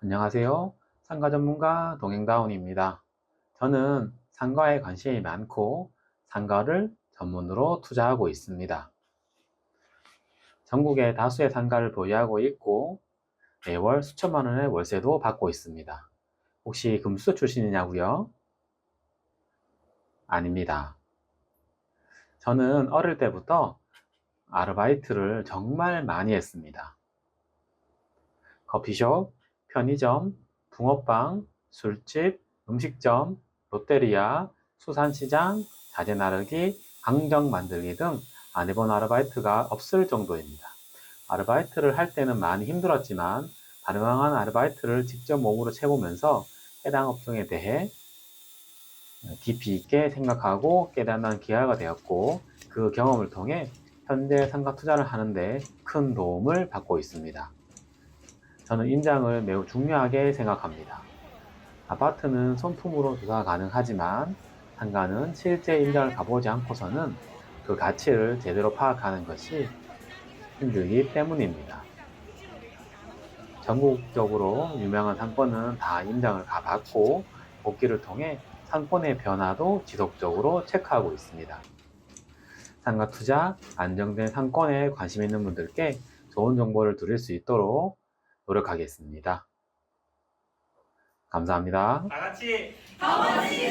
안녕하세요. 상가 전문가 동행다운입니다. 저는 상가에 관심이 많고 상가를 전문으로 투자하고 있습니다. 전국에 다수의 상가를 보유하고 있고 매월 수천만 원의 월세도 받고 있습니다. 혹시 금수 출신이냐고요? 아닙니다. 저는 어릴 때부터 아르바이트를 정말 많이 했습니다. 커피숍, 편의점, 붕어빵, 술집, 음식점, 롯데리아, 수산시장, 자재 나르기, 강정 만들기 등 안 해본 아르바이트가 없을 정도입니다. 아르바이트를 할 때는 많이 힘들었지만 다양한 아르바이트를 직접 몸으로 채보면서 해당 업종에 대해 깊이 있게 생각하고 깨닫는 기회가 되었고 그 경험을 통해 현재 상가 투자를 하는데 큰 도움을 받고 있습니다. 저는 인장을 매우 중요하게 생각합니다. 아파트는 손품으로 조사가 가능하지만 상가는 실제 인장을 가보지 않고서는 그 가치를 제대로 파악하는 것이 힘들기 때문입니다. 전국적으로 유명한 상권은 다 인장을 가봤고 복귀를 통해 상권의 변화도 지속적으로 체크하고 있습니다. 상가 투자, 안정된 상권에 관심 있는 분들께 좋은 정보를 드릴 수 있도록 노력하겠습니다. 감사합니다. 다 같이 가만히